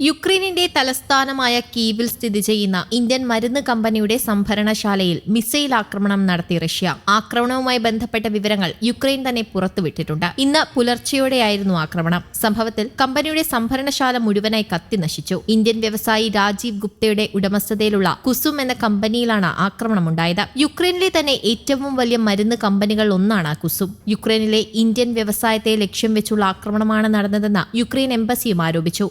യുക്രൈനിന്റെ തലസ്ഥാനമായ കീവിൽ സ്ഥിതി ചെയ്യുന്ന ഇന്ത്യൻ മരുന്ന് കമ്പനിയുടെ സംഭരണശാലയിൽ മിസൈൽ ആക്രമണം നടത്തി റഷ്യ. ആക്രമണവുമായി ബന്ധപ്പെട്ട വിവരങ്ങൾ യുക്രൈൻ തന്നെ പുറത്തുവിട്ടിട്ടുണ്ട്. ഇന്ന് പുലർച്ചെയോടെയായിരുന്നു ആക്രമണം. സംഭവത്തിൽ കമ്പനിയുടെ സംഭരണശാല മുഴുവനായി കത്തി നശിച്ചു. ഇന്ത്യൻ വ്യവസായി രാജീവ് ഗുപ്തയുടെ ഉടമസ്ഥതയിലുള്ള കുസും എന്ന കമ്പനിയിലാണ് ആക്രമണം ആക്രമണമുണ്ടായത്. യുക്രൈനിലെ തന്നെ ഏറ്റവും വലിയ മരുന്ന് കമ്പനികൾ ഒന്നാണ് കുസും. യുക്രൈനിലെ ഇന്ത്യൻ വ്യവസായത്തെ ലക്ഷ്യം വെച്ചുള്ള ആക്രമണമാണ് നടന്നതെന്ന് യുക്രൈൻ എംബസിയും ആരോപിച്ചു.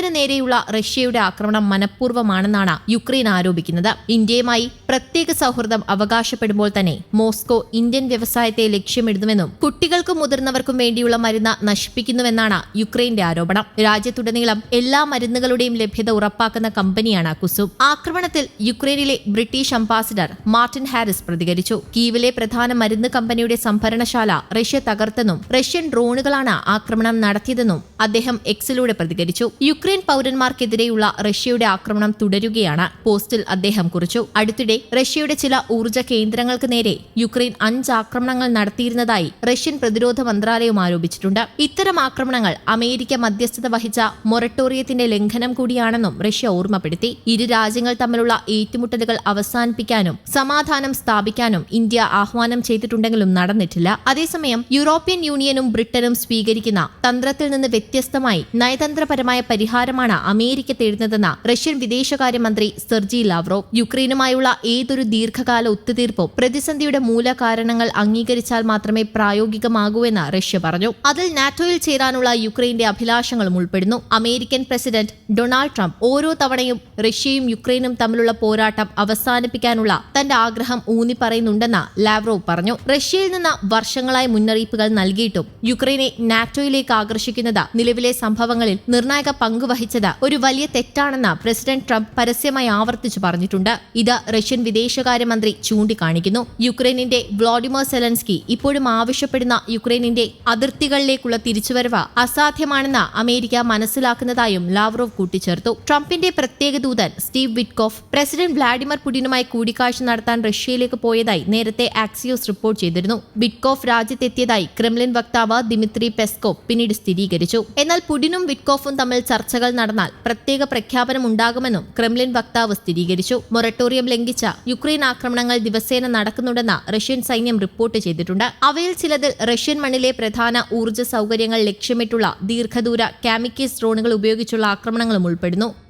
സ്ഥാപനത്തിന് നേരെയുള്ള റഷ്യയുടെ ആക്രമണം മനഃപൂർവമാണെന്നാണ് യുക്രൈൻ ആരോപിക്കുന്നത്. ഇന്ത്യയുമായി പ്രത്യേക സൗഹൃദം അവകാശപ്പെടുമ്പോൾ തന്നെ മോസ്കോ ഇന്ത്യൻ വ്യവസായത്തെ ലക്ഷ്യമിടുന്നുവെന്നും കുട്ടികൾക്കും മുതിർന്നവർക്കും വേണ്ടിയുള്ള മരുന്ന് നശിപ്പിക്കുന്നുവെന്നാണ് യുക്രൈന്റെ ആരോപണം. രാജ്യത്തുടനീളം എല്ലാ മരുന്നുകളുടെയും ലഭ്യത ഉറപ്പാക്കുന്ന കമ്പനിയാണ് കുസും. ആക്രമണത്തിൽ യുക്രൈനിലെ ബ്രിട്ടീഷ് അംബാസിഡർ മാർട്ടിൻ ഹാരിസ് പ്രതികരിച്ചു. കീവിലെ പ്രധാന മരുന്ന് കമ്പനിയുടെ സംഭരണശാല റഷ്യ തകർത്തെന്നും റഷ്യൻ ഡ്രോണുകളാണ് ആക്രമണം നടത്തിയതെന്നും അദ്ദേഹം എക്സിലൂടെ പ്രതികരിച്ചു. യുക്രൈൻ പൗരന്മാർക്കെതിരെയുള്ള റഷ്യയുടെ ആക്രമണം തുടരുകയാണ് പോസ്റ്റിൽ അദ്ദേഹം കുറിച്ചു. അടുത്തിടെ റഷ്യയുടെ ചില ഊർജ കേന്ദ്രങ്ങൾക്ക് നേരെ യുക്രൈൻ അഞ്ച് ആക്രമണങ്ങൾ നടത്തിയിരുന്നതായി റഷ്യൻ പ്രതിരോധ മന്ത്രാലയം ആരോപിച്ചിട്ടുണ്ട്. ഇത്തരം ആക്രമണങ്ങൾ അമേരിക്ക മധ്യസ്ഥത വഹിച്ച മൊറട്ടോറിയത്തിന്റെ ലംഘനം കൂടിയാണെന്നും റഷ്യ ഓർമ്മപ്പെടുത്തി. ഇരു രാജ്യങ്ങൾ തമ്മിലുള്ള ഏറ്റുമുട്ടലുകൾ അവസാനിപ്പിക്കാനും സമാധാനം സ്ഥാപിക്കാനും ഇന്ത്യ ആഹ്വാനം ചെയ്തിട്ടുണ്ടെങ്കിലും നടന്നിട്ടില്ല. അതേസമയം യൂറോപ്യൻ യൂണിയനും ബ്രിട്ടനും സ്വീകരിക്കുന്ന തന്ത്രത്തിൽ നിന്ന് വ്യത്യസ്തമായി നയതന്ത്രപരമായ പരിഹാരമാണ് അമേരിക്ക തേടുന്നതെന്ന് റഷ്യൻ വിദേശകാര്യമന്ത്രി സെർജി ലാവ്റോ യുക്രൈനുമായുള്ള ഏതൊരു ദീർഘകാല ഒത്തുതീർപ്പും പ്രതിസന്ധിയുടെ മൂലകാരണങ്ങൾ അംഗീകരിച്ചാൽ മാത്രമേ പ്രായോഗികമാകൂ എന്ന് റഷ്യ പറഞ്ഞു. അതിൽ നാറ്റോയിൽ ചേരാനുള്ള യുക്രൈന്റെ അഭിലാഷങ്ങളും ഉൾപ്പെടുന്നു. അമേരിക്കൻ പ്രസിഡന്റ് ഡൊണാൾഡ് ട്രംപ് ഓരോ തവണയും റഷ്യയും യുക്രൈനും തമ്മിലുള്ള പോരാട്ടം അവസാനിപ്പിക്കാനുള്ള തന്റെ ആഗ്രഹം ഊന്നിപ്പറയുന്നുണ്ടെന്ന് ലാവ്റോ പറഞ്ഞു. റഷ്യയിൽ നിന്ന് വർഷങ്ങളായി മുന്നറിയിപ്പുകൾ നൽകിയിട്ടും യുക്രൈനെ നാറ്റോയിലേക്ക് ആകർഷിക്കുന്നത് നിലവിലെ സംഭവങ്ങളിൽ നിർണായക പങ്ക് വഹിച്ചത് ഒരു വലിയ തെറ്റാണെന്ന് പ്രസിഡന്റ് ട്രംപ് പരസ്യമായി ആവർത്തിച്ചു പറഞ്ഞിട്ടുണ്ട്. ഇത് റഷ്യൻ വിദേശകാര്യമന്ത്രി ചൂണ്ടിക്കാണിക്കുന്നു. യുക്രൈനിന്റെ വ്ളാഡിമർ സെലൻസ്കി ഇപ്പോഴും ആവശ്യപ്പെടുന്ന യുക്രൈനിന്റെ അതിർത്തികളിലേക്കുള്ള തിരിച്ചുവരവ് അസാധ്യമാണെന്ന് അമേരിക്ക മനസ്സിലാക്കുന്നതായും ലാവ്റോവ് കൂട്ടിച്ചേർത്തു. ട്രംപിന്റെ പ്രത്യേക ദൂതൻ സ്റ്റീവ് വിറ്റ്കോഫ് പ്രസിഡന്റ് വ്ളാഡിമിർ പുടിനുമായി കൂടിക്കാഴ്ച നടത്താൻ റഷ്യയിലേക്ക് പോയതായി നേരത്തെ ആക്സിയോസ് റിപ്പോർട്ട് ചെയ്തിരുന്നു. വിറ്റ്കോഫ് രാജ്യത്തെത്തിയതായി ക്രെംലിൻ വക്താവ് ദിമിത്രി പെസ്കോവ് പിന്നീട് സ്ഥിരീകരിച്ചു. എന്നാൽ പുടിനും വിറ്റ്കോഫും തമ്മിൽ ചർച്ചകൾ നടന്നാൽ പ്രത്യേക പ്രഖ്യാപനം ഉണ്ടാകുമെന്നും ക്രെംലിൻ വക്താവ് സ്ഥിരീകരിച്ചു. മൊറട്ടോറിയം ലംഘിച്ച യുക്രൈൻ ആക്രമണങ്ങൾ ദിവസേന നടക്കുന്നുണ്ടെന്ന റഷ്യൻ സൈന്യം റിപ്പോർട്ട് ചെയ്തിട്ടുണ്ട്. അവയിൽ ചിലതിൽ റഷ്യൻ മണ്ണിലെ പ്രധാന ഊർജ സൗകര്യങ്ങൾ ലക്ഷ്യമിട്ടുള്ള ദീർഘദൂര കാമിക്കേസ് ഡ്രോണുകൾ ഉപയോഗിച്ചുള്ള ആക്രമണങ്ങളും ഉൾപ്പെടുന്നു.